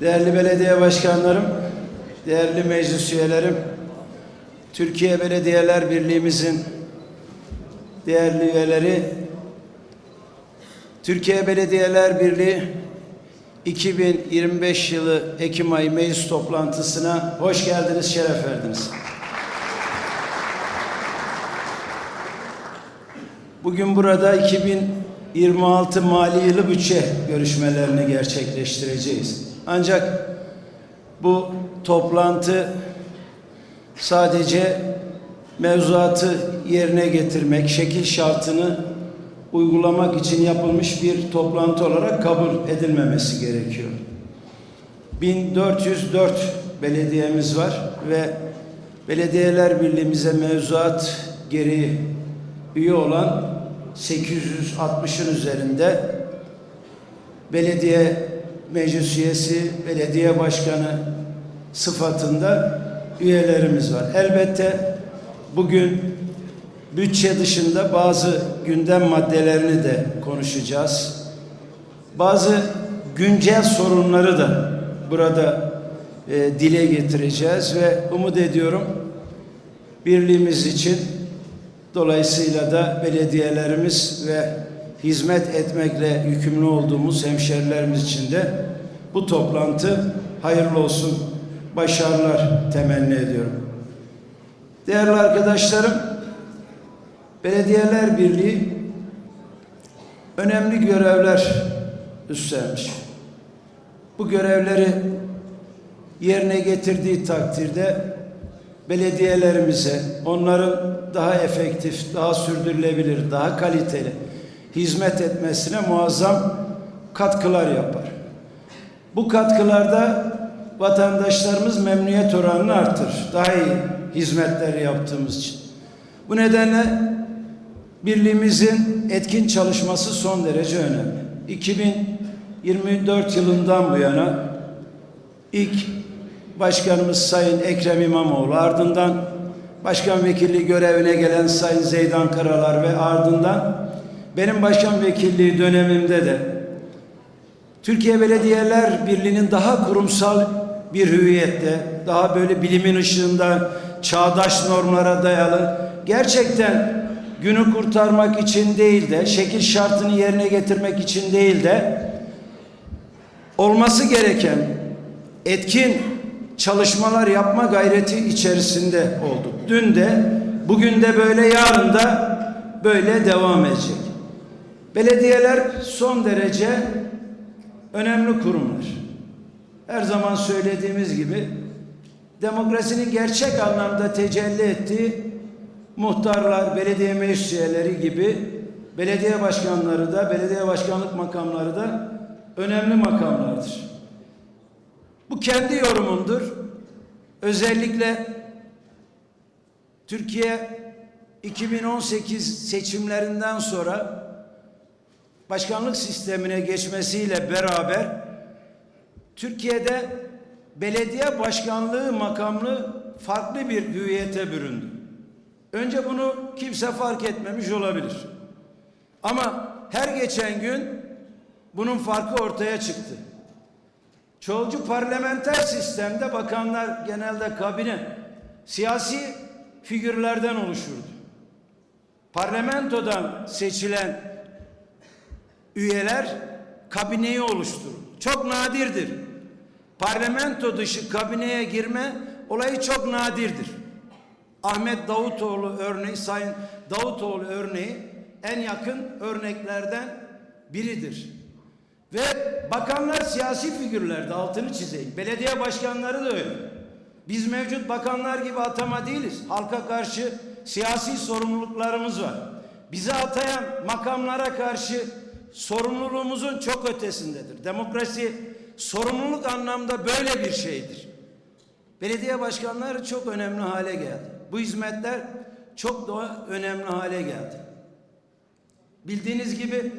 Değerli belediye başkanlarım, değerli meclis üyelerim, Türkiye Belediyeler Birliğimizin değerli üyeleri, Türkiye Belediyeler Birliği 2025 yılı Ekim ayı meclis toplantısına hoş geldiniz, şeref verdiniz. Bugün burada 2026 mali yılı bütçe görüşmelerini gerçekleştireceğiz. Ancak bu toplantı sadece mevzuatı yerine getirmek, şekil şartını uygulamak için yapılmış bir toplantı olarak kabul edilmemesi gerekiyor. 1404 belediyemiz var ve Belediyeler Birliğimize mevzuat gereği üye olan 860'ın üzerinde belediye meclis üyesi, belediye başkanı sıfatında üyelerimiz var. Elbette bugün bütçe dışında bazı gündem maddelerini de konuşacağız. Bazı güncel sorunları da burada e, dile getireceğiz ve umut ediyorum birliğimiz için dolayısıyla da belediyelerimiz ve hizmet etmekle yükümlü olduğumuz hemşerilerimiz için de bu toplantı hayırlı olsun, başarılar temenni ediyorum. Değerli arkadaşlarım, Belediyeler Birliği önemli görevler üstlenmiş. Bu görevleri yerine getirdiği takdirde belediyelerimize onların daha efektif, daha sürdürülebilir, daha kaliteli hizmet etmesine muazzam katkılar yapar. Bu katkılarda vatandaşlarımız memnuniyet oranını artırır. Daha iyi hizmetler yaptığımız için. Bu nedenle birliğimizin etkin çalışması son derece önemli. 2024 yılından bu yana ilk Başkanımız Sayın Ekrem İmamoğlu ardından Başkan Vekilliği görevine gelen Sayın Zeydan Karalar ve ardından benim Başkan Vekilliği dönemimde de Türkiye Belediyeler Birliği'nin daha kurumsal bir hüviyette, daha böyle bilimin ışığında çağdaş normlara dayalı gerçekten günü kurtarmak için değil de şekil şartını yerine getirmek için değil de olması gereken etkin çalışmalar yapma gayreti içerisinde olduk. Dün de, bugün de böyle, yarın da böyle devam edecek. Belediyeler son derece önemli kurumlar. Her zaman söylediğimiz gibi demokrasinin gerçek anlamda tecelli ettiği muhtarlar, belediye meclis gibi belediye başkanları da, belediye başkanlık makamları da önemli makamlardır. Bu kendi yorumumdur. Özellikle Türkiye 2018 seçimlerinden sonra başkanlık sistemine geçmesiyle beraber Türkiye'de belediye başkanlığı makamlı farklı bir hüviyete büründü. Önce bunu kimse fark etmemiş olabilir. Ama her geçen gün bunun farkı ortaya çıktı. Çoğulcu parlamenter sistemde bakanlar genelde kabine siyasi figürlerden oluşurdu. Parlamentodan seçilen üyeler kabineyi oluşturur. Çok nadirdir. Parlamento dışı kabineye girme olayı çok nadirdir. Ahmet Davutoğlu örneği, Sayın Davutoğlu örneği en yakın örneklerden biridir. Ve bakanlar siyasi figürlerdi altını çizeyim. Belediye başkanları da öyle. Biz mevcut bakanlar gibi atama değiliz. Halka karşı siyasi sorumluluklarımız var. Bizi atayan makamlara karşı sorumluluğumuzun çok ötesindedir. Demokrasi sorumluluk anlamda böyle bir şeydir. Belediye başkanları çok önemli hale geldi. Bu hizmetler çok daha önemli hale geldi. Bildiğiniz gibi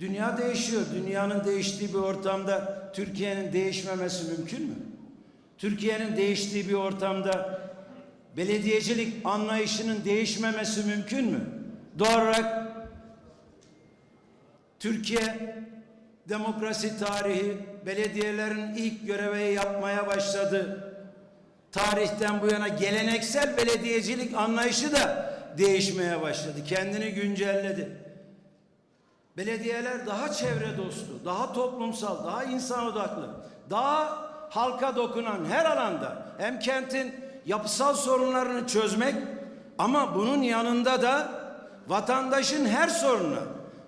Dünya değişiyor. Dünyanın değiştiği bir ortamda Türkiye'nin değişmemesi mümkün mü? Türkiye'nin değiştiği bir ortamda belediyecilik anlayışının değişmemesi mümkün mü? Doğal olarak Türkiye demokrasi tarihi belediyelerin ilk görevi yapmaya başladı. Tarihten bu yana geleneksel belediyecilik anlayışı da değişmeye başladı. Kendini güncelledi. Belediyeler daha çevre dostu, daha toplumsal, daha insan odaklı, daha halka dokunan her alanda hem kentin yapısal sorunlarını çözmek ama bunun yanında da vatandaşın her sorununa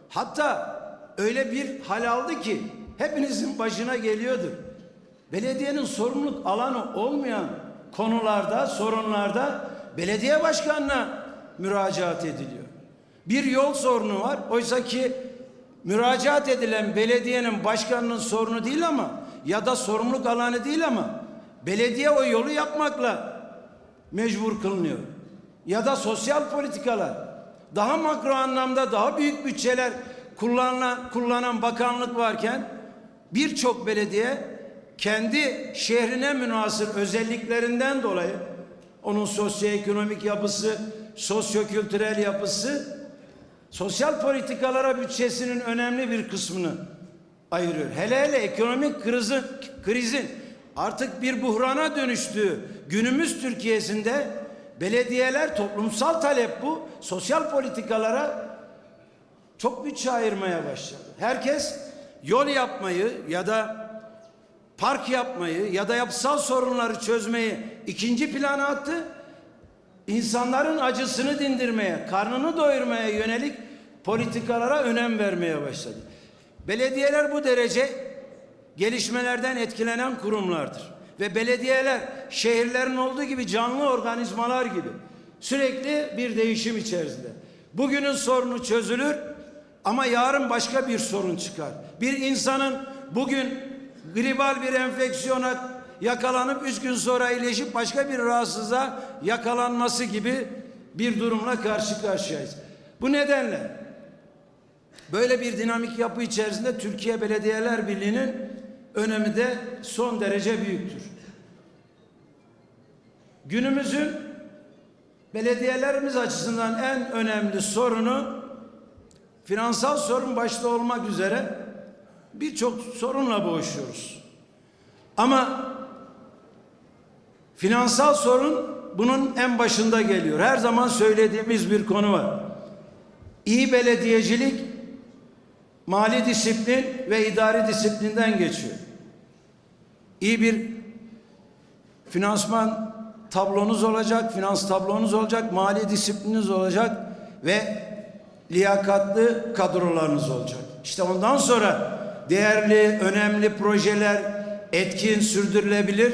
hatta öyle bir hal aldı ki hepinizin başına geliyordur. Belediyenin sorumluluk alanı olmayan konularda, sorunlarda belediye başkanına müracaat ediliyor. Bir yol sorunu var. Oysa ki müracaat edilen belediyenin başkanının sorunu değil ama ya da sorumluluk alanı değil ama belediye o yolu yapmakla mecbur kılınıyor. Ya da sosyal politikalar daha makro anlamda daha büyük bütçeler kullanan, kullanan bakanlık varken birçok belediye kendi şehrine münasır özelliklerinden dolayı onun sosyoekonomik yapısı, sosyokültürel yapısı sosyal politikalara bütçesinin önemli bir kısmını ayırıyor. Hele hele ekonomik krizin, krizin artık bir buhrana dönüştüğü günümüz Türkiye'sinde belediyeler toplumsal talep bu. Sosyal politikalara çok bütçe ayırmaya başladı. Herkes yol yapmayı ya da park yapmayı ya da yapısal sorunları çözmeyi ikinci plana attı. İnsanların acısını dindirmeye, karnını doyurmaya yönelik politikalara önem vermeye başladı. Belediyeler bu derece gelişmelerden etkilenen kurumlardır. Ve belediyeler şehirlerin olduğu gibi canlı organizmalar gibi sürekli bir değişim içerisinde. Bugünün sorunu çözülür ama yarın başka bir sorun çıkar. Bir insanın bugün gribal bir enfeksiyona yakalanıp üç gün sonra iyileşip başka bir rahatsızlığa yakalanması gibi bir durumla karşı karşıyayız. Bu nedenle böyle bir dinamik yapı içerisinde Türkiye Belediyeler Birliği'nin önemi de son derece büyüktür. Günümüzün belediyelerimiz açısından en önemli sorunu finansal sorun başta olmak üzere birçok sorunla boğuşuyoruz. Ama finansal sorun bunun en başında geliyor. Her zaman söylediğimiz bir konu var. İyi belediyecilik mali disiplin ve idari disiplinden geçiyor. İyi bir finansman tablonuz olacak, finans tablonuz olacak, mali disiplininiz olacak ve liyakatlı kadrolarınız olacak. İşte ondan sonra değerli, önemli projeler, etkin, sürdürülebilir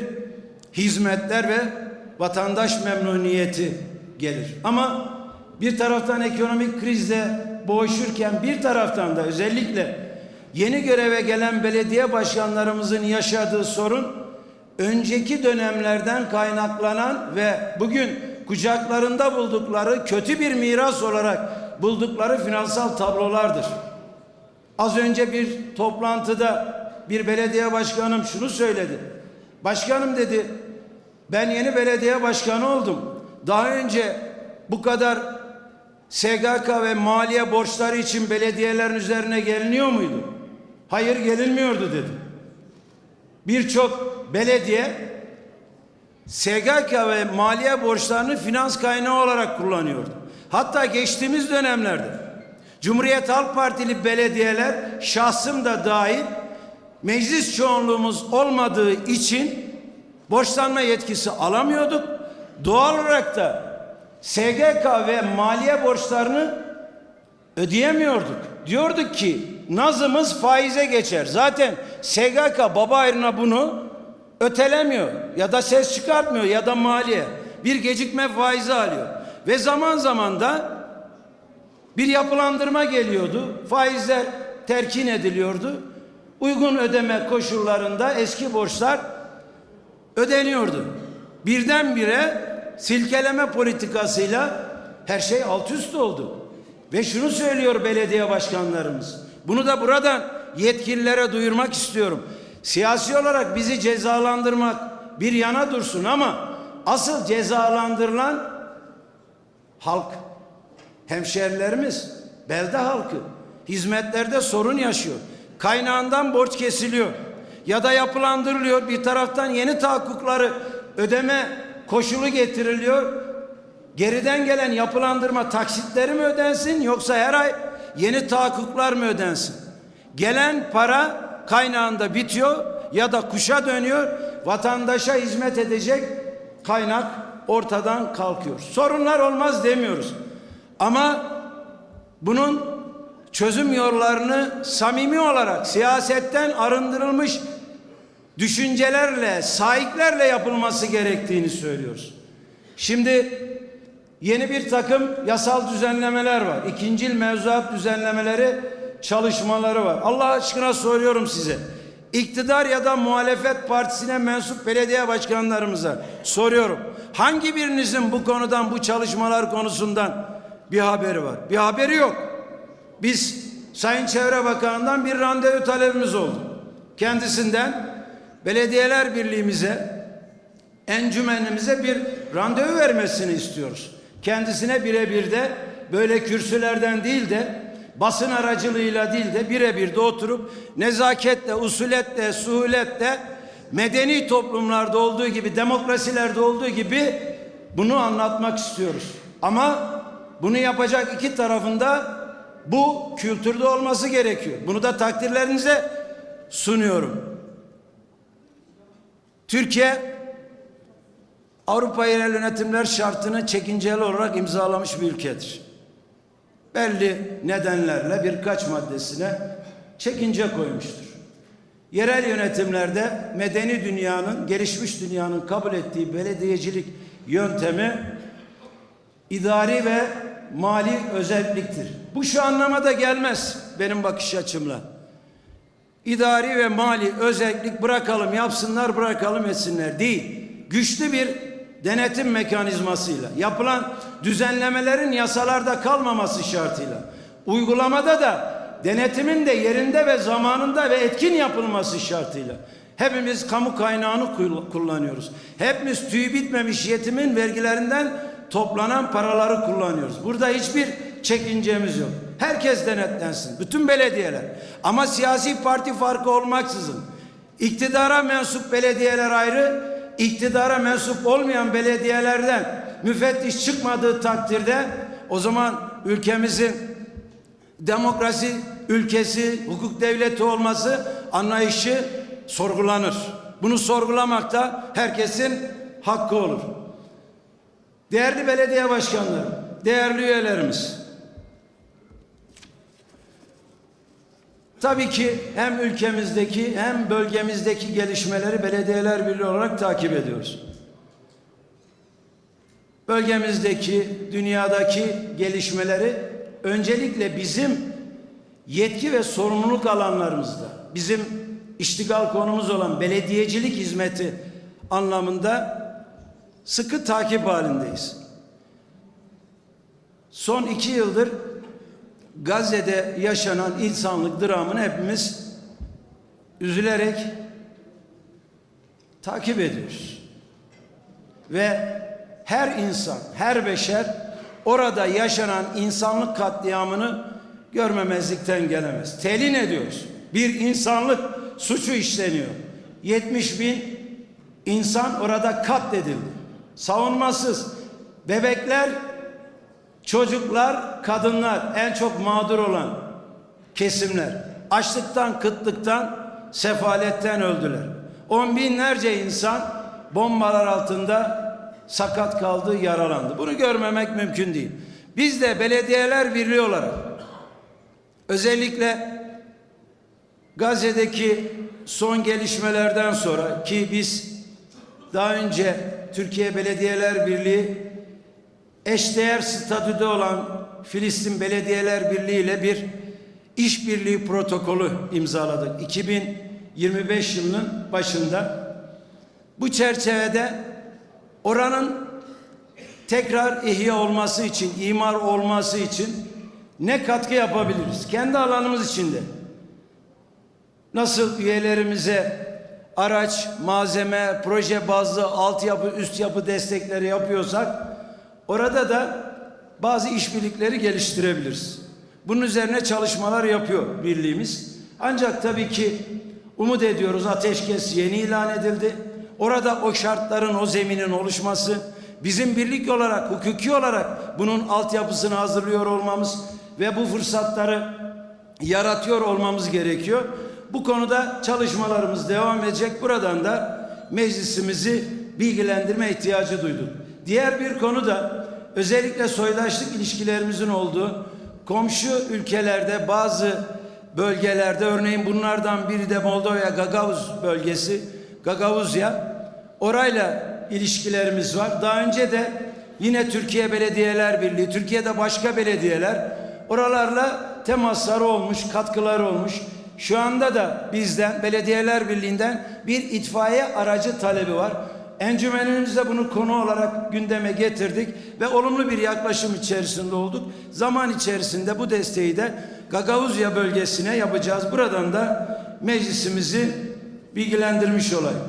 hizmetler ve vatandaş memnuniyeti gelir. Ama bir taraftan ekonomik krizle boğuşurken bir taraftan da özellikle yeni göreve gelen belediye başkanlarımızın yaşadığı sorun önceki dönemlerden kaynaklanan ve bugün kucaklarında buldukları kötü bir miras olarak buldukları finansal tablolardır. Az önce bir toplantıda bir belediye başkanım şunu söyledi. Başkanım dedi ben yeni belediye başkanı oldum. Daha önce bu kadar SGK ve maliye borçları için belediyelerin üzerine geliniyor muydu? Hayır gelinmiyordu dedi. Birçok belediye SGK ve maliye borçlarını finans kaynağı olarak kullanıyordu. Hatta geçtiğimiz dönemlerde Cumhuriyet Halk Partili belediyeler şahsım da dahil meclis çoğunluğumuz olmadığı için borçlanma yetkisi alamıyorduk. Doğal olarak da SGK ve maliye borçlarını ödeyemiyorduk. Diyorduk ki nazımız faize geçer. Zaten SGK baba ayrına bunu ötelemiyor ya da ses çıkartmıyor ya da maliye bir gecikme faizi alıyor. Ve zaman zaman da bir yapılandırma geliyordu. Faizler terkin ediliyordu. Uygun ödeme koşullarında eski borçlar ödeniyordu. Birdenbire silkeleme politikasıyla her şey alt üst oldu. Ve şunu söylüyor belediye başkanlarımız. Bunu da buradan yetkililere duyurmak istiyorum. Siyasi olarak bizi cezalandırmak bir yana dursun ama asıl cezalandırılan halk, hemşerilerimiz, belde halkı hizmetlerde sorun yaşıyor. kaynağından borç kesiliyor ya da yapılandırılıyor. Bir taraftan yeni tahakkukları ödeme koşulu getiriliyor. Geriden gelen yapılandırma taksitleri mi ödensin yoksa her ay yeni tahakkuklar mı ödensin? Gelen para kaynağında bitiyor ya da kuşa dönüyor. Vatandaşa hizmet edecek kaynak ortadan kalkıyor. Sorunlar olmaz demiyoruz. Ama bunun çözüm yollarını samimi olarak siyasetten arındırılmış düşüncelerle, sahiplerle yapılması gerektiğini söylüyoruz. Şimdi yeni bir takım yasal düzenlemeler var. İkincil mevzuat düzenlemeleri çalışmaları var. Allah aşkına soruyorum size. İktidar ya da muhalefet partisine mensup belediye başkanlarımıza soruyorum. Hangi birinizin bu konudan, bu çalışmalar konusundan bir haberi var? Bir haberi yok. Biz Sayın Çevre Bakanı'ndan bir randevu talebimiz oldu. Kendisinden Belediyeler Birliği'mize, encümenimize bir randevu vermesini istiyoruz. Kendisine birebir de böyle kürsülerden değil de basın aracılığıyla değil de birebir de oturup nezaketle, usuletle, suhuletle medeni toplumlarda olduğu gibi, demokrasilerde olduğu gibi bunu anlatmak istiyoruz. Ama bunu yapacak iki tarafında bu kültürde olması gerekiyor. Bunu da takdirlerinize sunuyorum. Türkiye Avrupa Yerel Yönetimler şartını çekinceli olarak imzalamış bir ülkedir. Belli nedenlerle birkaç maddesine çekince koymuştur. Yerel yönetimlerde medeni dünyanın, gelişmiş dünyanın kabul ettiği belediyecilik yöntemi idari ve mali özelliktir. Bu şu anlamada gelmez benim bakış açımla. İdari ve mali özellik bırakalım yapsınlar bırakalım etsinler değil. Güçlü bir denetim mekanizmasıyla yapılan düzenlemelerin yasalarda kalmaması şartıyla uygulamada da denetimin de yerinde ve zamanında ve etkin yapılması şartıyla hepimiz kamu kaynağını kullanıyoruz. Hepimiz tüy bitmemiş yetimin vergilerinden toplanan paraları kullanıyoruz. Burada hiçbir çekincemiz yok. Herkes denetlensin. Bütün belediyeler. Ama siyasi parti farkı olmaksızın iktidara mensup belediyeler ayrı, iktidara mensup olmayan belediyelerden müfettiş çıkmadığı takdirde o zaman ülkemizin demokrasi ülkesi, hukuk devleti olması anlayışı sorgulanır. Bunu sorgulamakta herkesin hakkı olur. Değerli belediye başkanları, değerli üyelerimiz. Tabii ki hem ülkemizdeki hem bölgemizdeki gelişmeleri belediyeler birliği olarak takip ediyoruz. Bölgemizdeki, dünyadaki gelişmeleri öncelikle bizim yetki ve sorumluluk alanlarımızda, bizim iştigal konumuz olan belediyecilik hizmeti anlamında sıkı takip halindeyiz. Son iki yıldır Gazze'de yaşanan insanlık dramını hepimiz üzülerek takip ediyoruz. Ve her insan, her beşer orada yaşanan insanlık katliamını görmemezlikten gelemez. Telin ediyoruz. Bir insanlık suçu işleniyor. 70 bin insan orada katledildi. Savunmasız. Bebekler Çocuklar, kadınlar en çok mağdur olan kesimler. Açlıktan, kıtlıktan, sefaletten öldüler. On binlerce insan bombalar altında sakat kaldı, yaralandı. Bunu görmemek mümkün değil. Biz de belediyeler birliği olarak özellikle Gazze'deki son gelişmelerden sonra ki biz daha önce Türkiye Belediyeler Birliği eşdeğer statüde olan Filistin Belediyeler Birliği ile bir işbirliği protokolü imzaladık. 2025 yılının başında bu çerçevede oranın tekrar ihya olması için, imar olması için ne katkı yapabiliriz? Kendi alanımız içinde. Nasıl üyelerimize araç, malzeme, proje bazlı altyapı, üst yapı destekleri yapıyorsak Orada da bazı işbirlikleri geliştirebiliriz. Bunun üzerine çalışmalar yapıyor birliğimiz. Ancak tabii ki umut ediyoruz ateşkes yeni ilan edildi. Orada o şartların, o zeminin oluşması, bizim birlik olarak, hukuki olarak bunun altyapısını hazırlıyor olmamız ve bu fırsatları yaratıyor olmamız gerekiyor. Bu konuda çalışmalarımız devam edecek. Buradan da meclisimizi bilgilendirme ihtiyacı duyduk. Diğer bir konu da özellikle soydaşlık ilişkilerimizin olduğu komşu ülkelerde bazı bölgelerde örneğin bunlardan biri de Moldova Gagavuz bölgesi Gagavuzya orayla ilişkilerimiz var. Daha önce de yine Türkiye Belediyeler Birliği, Türkiye'de başka belediyeler oralarla temasları olmuş, katkıları olmuş. Şu anda da bizden Belediyeler Birliği'nden bir itfaiye aracı talebi var. Encümenimizde bunu konu olarak gündeme getirdik ve olumlu bir yaklaşım içerisinde olduk. Zaman içerisinde bu desteği de Gagavuzya bölgesine yapacağız. Buradan da meclisimizi bilgilendirmiş olayım.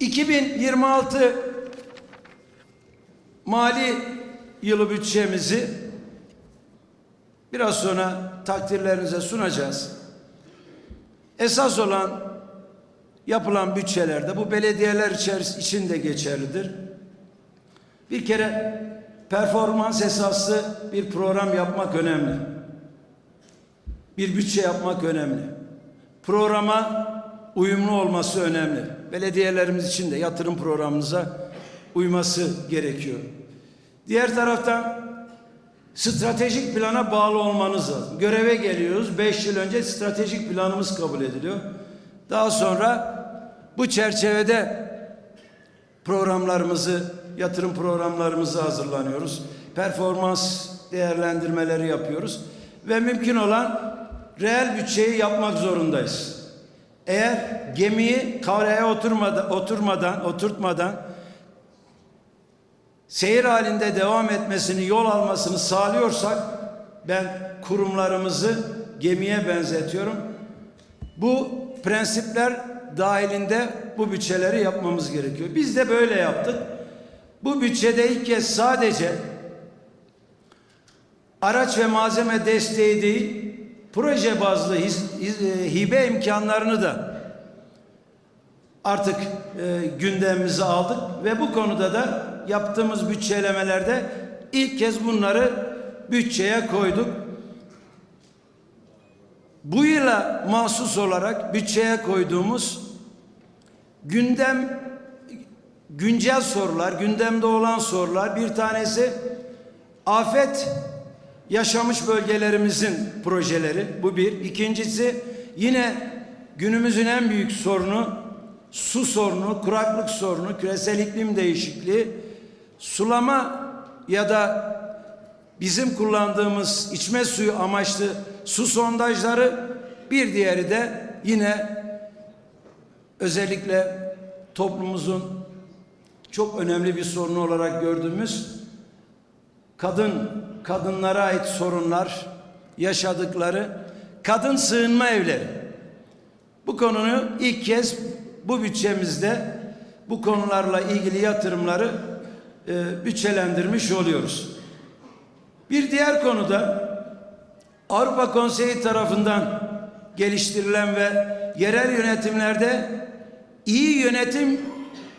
2026 mali yılı bütçemizi biraz sonra takdirlerinize sunacağız. Esas olan yapılan bütçelerde bu belediyeler için de geçerlidir. Bir kere performans esaslı bir program yapmak önemli. Bir bütçe yapmak önemli. Programa uyumlu olması önemli. Belediyelerimiz için de yatırım programımıza uyması gerekiyor. Diğer taraftan stratejik plana bağlı olmanız lazım. Göreve geliyoruz. Beş yıl önce stratejik planımız kabul ediliyor. Daha sonra bu çerçevede programlarımızı, yatırım programlarımızı hazırlanıyoruz. Performans değerlendirmeleri yapıyoruz. Ve mümkün olan reel bütçeyi yapmak zorundayız. Eğer gemiyi kavraya oturmadan, oturmadan, oturtmadan seyir halinde devam etmesini, yol almasını sağlıyorsak ben kurumlarımızı gemiye benzetiyorum. Bu prensipler dahilinde bu bütçeleri yapmamız gerekiyor. Biz de böyle yaptık. Bu bütçede ilk kez sadece araç ve malzeme desteği değil, proje bazlı his- his- e, hibe imkanlarını da artık e, gündemimize aldık ve bu konuda da yaptığımız bütçelemelerde ilk kez bunları bütçeye koyduk. Bu yıla mahsus olarak bütçeye koyduğumuz gündem güncel sorular, gündemde olan sorular. Bir tanesi afet yaşamış bölgelerimizin projeleri. Bu bir. İkincisi yine günümüzün en büyük sorunu su sorunu, kuraklık sorunu, küresel iklim değişikliği, sulama ya da bizim kullandığımız içme suyu amaçlı su sondajları bir diğeri de yine özellikle toplumumuzun çok önemli bir sorunu olarak gördüğümüz kadın kadınlara ait sorunlar yaşadıkları kadın sığınma evleri. Bu konunu ilk kez bu bütçemizde bu konularla ilgili yatırımları e, bütçelendirmiş oluyoruz. Bir diğer konuda Avrupa Konseyi tarafından geliştirilen ve yerel yönetimlerde iyi yönetim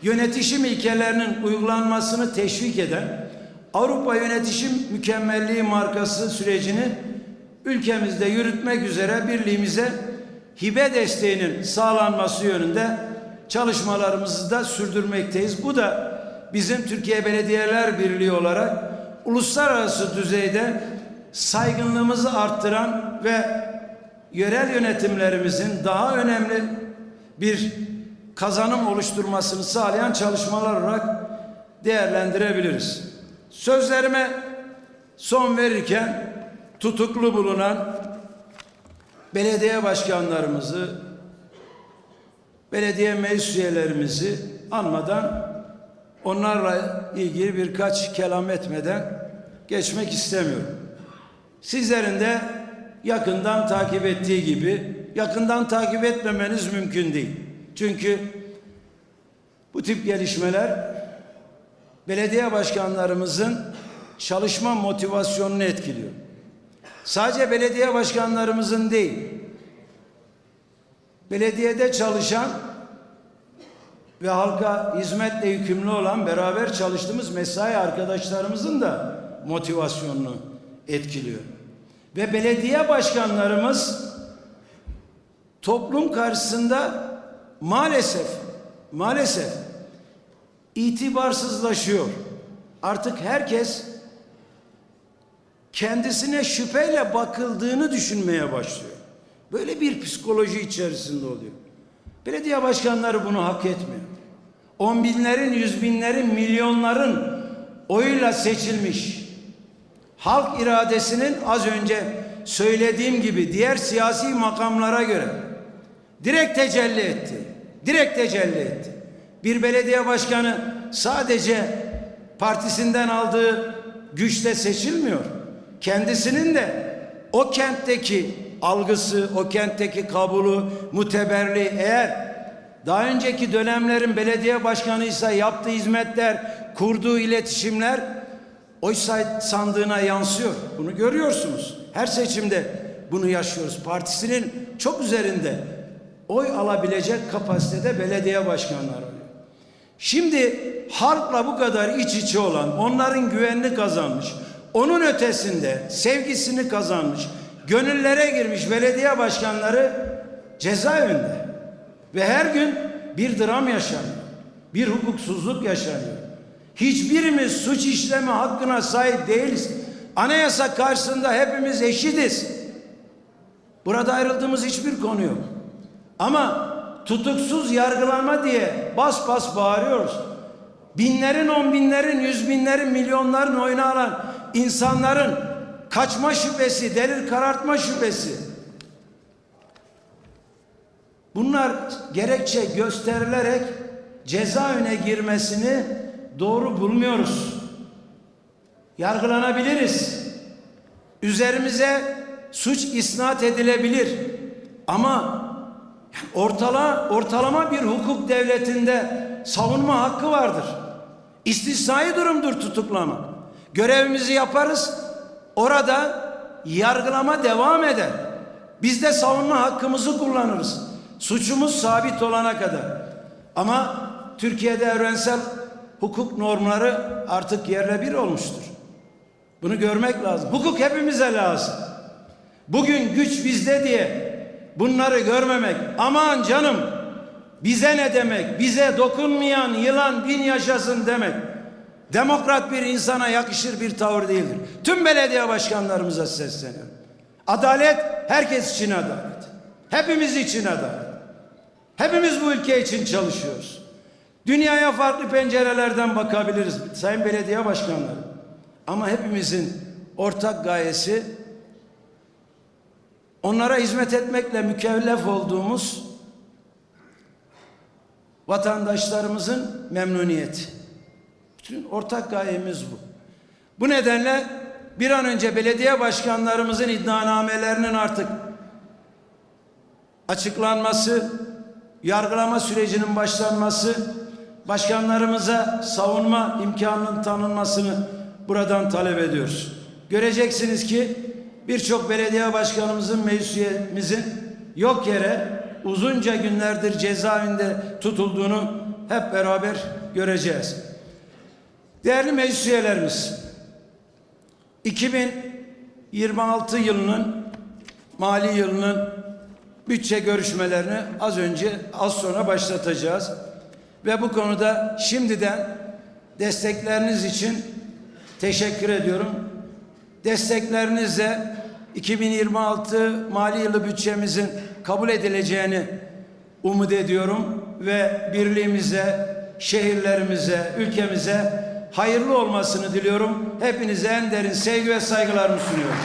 yönetişim ilkelerinin uygulanmasını teşvik eden Avrupa Yönetişim Mükemmelliği markası sürecini ülkemizde yürütmek üzere birliğimize hibe desteğinin sağlanması yönünde çalışmalarımızı da sürdürmekteyiz. Bu da bizim Türkiye Belediyeler Birliği olarak uluslararası düzeyde saygınlığımızı arttıran ve yerel yönetimlerimizin daha önemli bir kazanım oluşturmasını sağlayan çalışmalar olarak değerlendirebiliriz. Sözlerime son verirken tutuklu bulunan belediye başkanlarımızı, belediye meclis üyelerimizi anmadan onlarla ilgili birkaç kelam etmeden geçmek istemiyorum. Sizlerin de yakından takip ettiği gibi yakından takip etmemeniz mümkün değil. Çünkü bu tip gelişmeler belediye başkanlarımızın çalışma motivasyonunu etkiliyor. Sadece belediye başkanlarımızın değil, belediyede çalışan ve halka hizmetle yükümlü olan beraber çalıştığımız mesai arkadaşlarımızın da motivasyonunu etkiliyor. Ve belediye başkanlarımız toplum karşısında maalesef maalesef itibarsızlaşıyor. Artık herkes kendisine şüpheyle bakıldığını düşünmeye başlıyor. Böyle bir psikoloji içerisinde oluyor. Belediye başkanları bunu hak etmiyor. On binlerin, yüz binlerin, milyonların oyuyla seçilmiş. Halk iradesinin az önce söylediğim gibi diğer siyasi makamlara göre direkt tecelli etti. Direkt tecelli etti. Bir belediye başkanı sadece partisinden aldığı güçle seçilmiyor. Kendisinin de o kentteki algısı, o kentteki kabulü, muteberliği eğer daha önceki dönemlerin belediye başkanıysa yaptığı hizmetler, kurduğu iletişimler oy sandığına yansıyor. Bunu görüyorsunuz. Her seçimde bunu yaşıyoruz. Partisinin çok üzerinde oy alabilecek kapasitede belediye başkanları oluyor. Şimdi halkla bu kadar iç içe olan, onların güvenini kazanmış, onun ötesinde sevgisini kazanmış, gönüllere girmiş belediye başkanları cezaevinde. Ve her gün bir dram yaşanıyor. Bir hukuksuzluk yaşanıyor. Hiçbirimiz suç işleme hakkına sahip değiliz. Anayasa karşısında hepimiz eşitiz. Burada ayrıldığımız hiçbir konu yok. Ama tutuksuz yargılanma diye bas bas bağırıyoruz. Binlerin, on binlerin, yüz binlerin, milyonların oyunu alan insanların kaçma şüphesi, delil karartma şüphesi. Bunlar gerekçe gösterilerek cezaevine girmesini doğru bulmuyoruz. Yargılanabiliriz. Üzerimize suç isnat edilebilir. Ama ortala, ortalama bir hukuk devletinde savunma hakkı vardır. İstisnai durumdur tutuklama. Görevimizi yaparız. Orada yargılama devam eder. Biz de savunma hakkımızı kullanırız. Suçumuz sabit olana kadar. Ama Türkiye'de evrensel hukuk normları artık yerle bir olmuştur. Bunu görmek lazım. Hukuk hepimize lazım. Bugün güç bizde diye bunları görmemek. Aman canım bize ne demek? Bize dokunmayan yılan bin yaşasın demek. Demokrat bir insana yakışır bir tavır değildir. Tüm belediye başkanlarımıza sesleniyorum. Adalet herkes için adalet. Hepimiz için adalet. Hepimiz bu ülke için çalışıyoruz. Dünyaya farklı pencerelerden bakabiliriz sayın belediye başkanları. Ama hepimizin ortak gayesi onlara hizmet etmekle mükellef olduğumuz vatandaşlarımızın memnuniyeti. Bütün ortak gayemiz bu. Bu nedenle bir an önce belediye başkanlarımızın iddianamelerinin artık açıklanması, yargılama sürecinin başlanması, başkanlarımıza savunma imkanının tanınmasını buradan talep ediyoruz. Göreceksiniz ki birçok belediye başkanımızın, meclis üyemizin yok yere uzunca günlerdir cezaevinde tutulduğunu hep beraber göreceğiz. Değerli meclis üyelerimiz, 2026 yılının mali yılının bütçe görüşmelerini az önce az sonra başlatacağız. Ve bu konuda şimdiden destekleriniz için teşekkür ediyorum. Desteklerinizle 2026 mali yılı bütçemizin kabul edileceğini umut ediyorum ve birliğimize, şehirlerimize, ülkemize hayırlı olmasını diliyorum. Hepinize en derin sevgi ve saygılarımı sunuyorum.